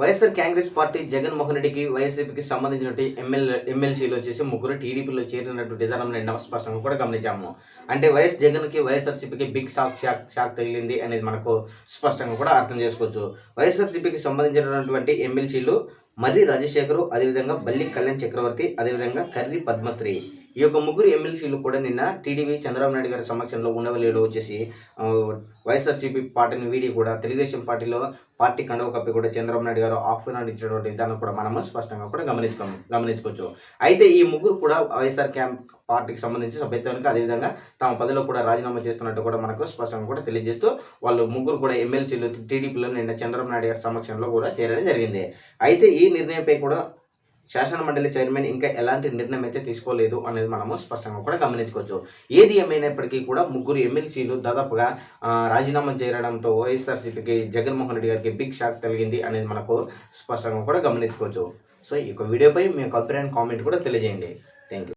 YSR Congress party Jaganmohan రెడ్డికి వైఎస్ఆర్పీకి సంబంధించినటువంటి MLA ఎమ్మెల్సీలు వచ్చేసి ముగ్గురు టీడీపీలో చేరినటువంటి విధానం నేను స్పష్టంగా కూడా గమనించాము. అంటే వైఎస్ జగన్కి వైఎస్ఆర్సీపీకి బిగ్ షాక్ షాక్ షాక్ తగిలింది అనేది మనకు స్పష్టంగా కూడా అర్థం చేసుకోవచ్చు. వైఎస్ఆర్సీపీకి సంబంధించినటువంటి ఎమ్మెల్సీలు మర్రి రాజశేఖరు అదేవిధంగా బల్లి కళ్యాణ్ చక్రవర్తి అదేవిధంగా కర్రి పద్మశ్రీ. ఈ యొక్క ముగ్గురు ఎమ్మెల్సీలు కూడా నిన్న టీడీపీ చంద్రబాబు నాయుడు గారి సమక్షంలో ఉండవల్లిలో వచ్చేసి వైఎస్ఆర్సీపీ పార్టీని వీడి కూడా తెలుగుదేశం పార్టీలో పార్టీ కండవ కప్పి కూడా చంద్రబాబు నాయుడు గారు ఆహ్వానాన్ని ఇచ్చినటువంటి విధానం కూడా మనము స్పష్టంగా కూడా గమనించుకో గమనించుకోవచ్చు. అయితే ఈ ముగ్గురు కూడా వైఎస్ఆర్ క్యాంప్ పార్టీకి సంబంధించి సభ్యత్వానికి అదేవిధంగా తమ పదవిలో కూడా రాజీనామా చేస్తున్నట్టు కూడా మనకు స్పష్టంగా కూడా తెలియజేస్తూ వాళ్ళు ముగ్గురు కూడా ఎమ్మెల్సీలు టీడీపీలో నిన్న చంద్రబాబు నాయుడు గారి సమక్షంలో కూడా చేరడం జరిగింది. అయితే ఈ నిర్ణయంపై కూడా శాసనమండలి చైర్మన్ ఇంకా ఎలాంటి నిర్ణయం అయితే తీసుకోలేదు అనేది మనము స్పష్టంగా కూడా గమనించుకోవచ్చు. ఏది ఏమైనప్పటికీ కూడా ముగ్గురు ఎమ్మెల్సీలు దాదాపుగా రాజీనామా చేయడంతో వైఎస్ఆర్సీపీకి జగన్మోహన్ రెడ్డి గారికి బిగ్ షాక్ కలిగింది అనేది మనకు స్పష్టంగా కూడా గమనించుకోవచ్చు. సో ఈ యొక్క వీడియోపై మీ యొక్క అభిప్రాయం కామెంట్ కూడా తెలియజేయండి. Thank you